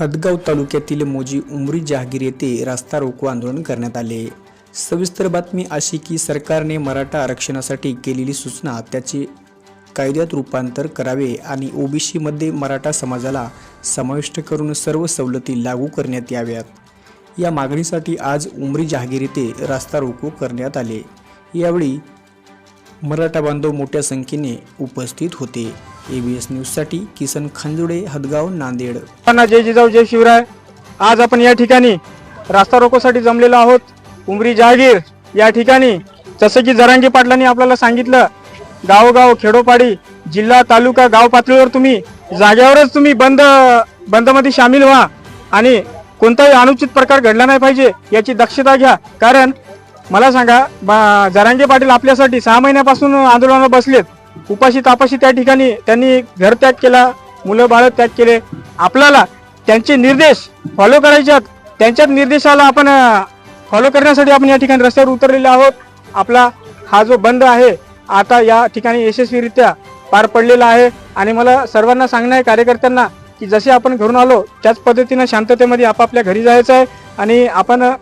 हदगाव तालुक्यातील मोजी उमरी जहागीर येथे रास्ता रोको आंदोलन करण्यात आले. सविस्तर बातमी अशी की सरकारने मराठा आरक्षणासाठी केलेली सूचना त्याचे कायद्यात रूपांतर करावे आणि ओबीसीमध्ये मराठा समाजाला समाविष्ट करून सर्व सवलती लागू करण्यात याव्यात. या मागणीसाठी आज उमरी जहागीर येथे रास्ता रोको करण्यात आले. यावेळी मराठा बांधव मोठ्या संख्येने उपस्थित होते. एबीएस न्यूजसाठी किसन खांजुडे हदगाव नांदेड. सर्वांना जय जिजाऊ जय शिवराय. आज आपण या ठिकाणी रास्ता रोकोसाठी जमलेलो आहोत. उमरी जहागीर या ठिकाणी जसं की जरांगी पाटलांनी आपल्याला सांगितलं गावोगाव खेडोपाडी जिल्हा तालुका गाव पातळीवर तुम्ही जाग्यावरच तुम्ही बंद बंदमध्ये सामील व्हा. आणि कोणताही अनुचित प्रकार घडला नाही पाहिजे याची दक्षता घ्या. कारण मला सांगा बा- जरांगे पाटील आपल्यासाठी सहा महिन्यापासून आंदोलनाला बसलेत. उपाशी तापाशी त्या ठिकाणी त्यांनी घर त्याग केला मुलं बाळ त्याग केले. आपल्याला त्यांचे निर्देश फॉलो करायचे आहेत. त्यांच्याच निर्देशाला आपण फॉलो करण्यासाठी आपण या ठिकाणी रस्त्यावर उतरलेले आहोत. आपला हा जो बंद आहे आता या ठिकाणी यशस्वीरित्या पार पडलेला आहे. आणि मला सर्वांना सांगणं आहे कार्यकर्त्यांना की जसे आपण घरून आलो त्याच पद्धतीनं शांततेमध्ये आपापल्या घरी जायचं आहे. आणि आपण